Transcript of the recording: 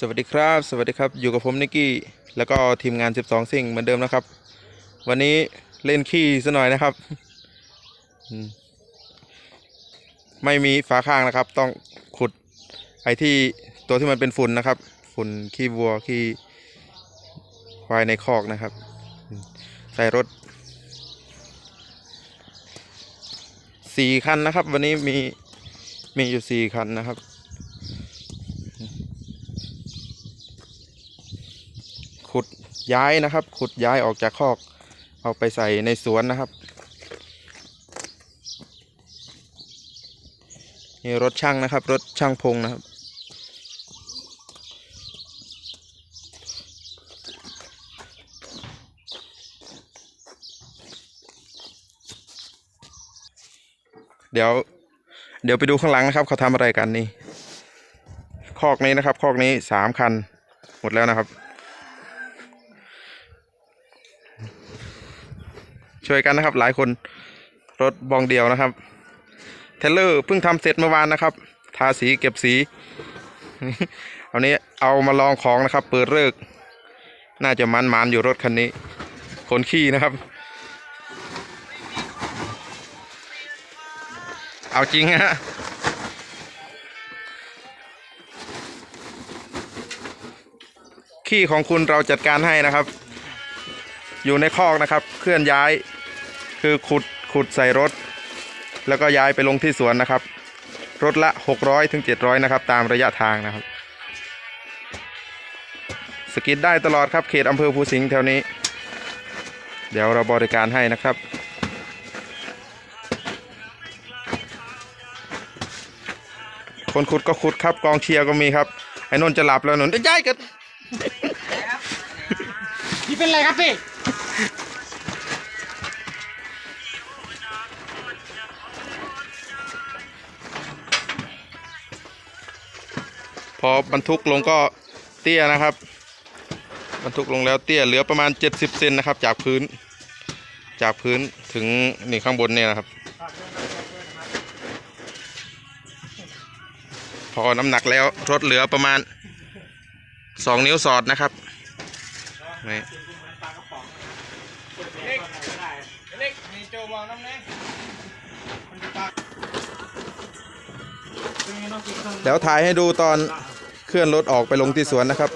สวัสดีครับ สวัสดีครับ อยู่กับผมนิกกี้ แล้วก็ทีมงาน 12 สิ่งเหมือนเดิมนะครับ วันนี้เล่นขี้ซะหน่อยนะครับ ไม่มีฝาข้างนะครับ ต้องขุดไอ้ที่ตัวที่มันเป็นฝุ่นนะครับ ฝุ่นขี้วัวขี้ควายในคอกนะครับ ใส่รถสี่คันนะครับ วันนี้มีมีอยู่สี่คันนะครับ ขุดย้ายนะครับ ขุดย้ายออกจากคอก เอาไปใส่ในสวนนะครับนี่รถช่างนะครับ รถช่างพงนะครับ เดี๋ยว เดี๋ยวไปดูข้างหลังนะครับ เขาทำอะไรกันนี่คอกนี้นะครับ คอกนี้สามคัน หมดแล้วนะครับ ช่วยกันนะครับ หลายคนรถบองเดียวนะครับ เทเลอร์เพิ่งทำเสร็จเมื่อวานนะครับ ทาสีเก็บสีเอานี้เอามาลองของนะครับ เปิดเลิก น่าจะมันมันอยู่รถคันนี้ ขนขี้นะครับ เอาจริงฮะขี้ของคุณเราจัดการให้นะครับ อยู่ในคอกนะครับ เคลื่อนย้าย คือขุดขุดใส่รถ แล้วก็ย้ายไปลงที่สวนนะครับ รถละ 600ถึง700 นะครับ ตามระยะทางนะครับ สกิดได้ตลอดครับเขตอำเภอภูสิงห์แถวนี้ เดี๋ยวเราบริการให้นะครับคนขุดก็ขุดครับกองเชียร์ก็มีครับไอ้นนท์จะหลับแล้วนนท์จะย้ายกันพี่เป็นไรครับพี่ พอบรรทุกลงก็เตี้ยนะครับ บรรทุกลงแล้วเตี้ยเหลือประมาณ 70เซนนะครับ จากพื้น จากพื้นถึงนี่ข้างบนเนี่ยนะครับ พอน้ำหนักแล้วรถเหลือประมาณ 2 นิ้วสอดนะครับนี่เล็กมีโจมองน้ำแน่ เดี๋ยวถ่ายให้ดูตอนเคลื่อนรถออกไปลงที่สวนนะครับ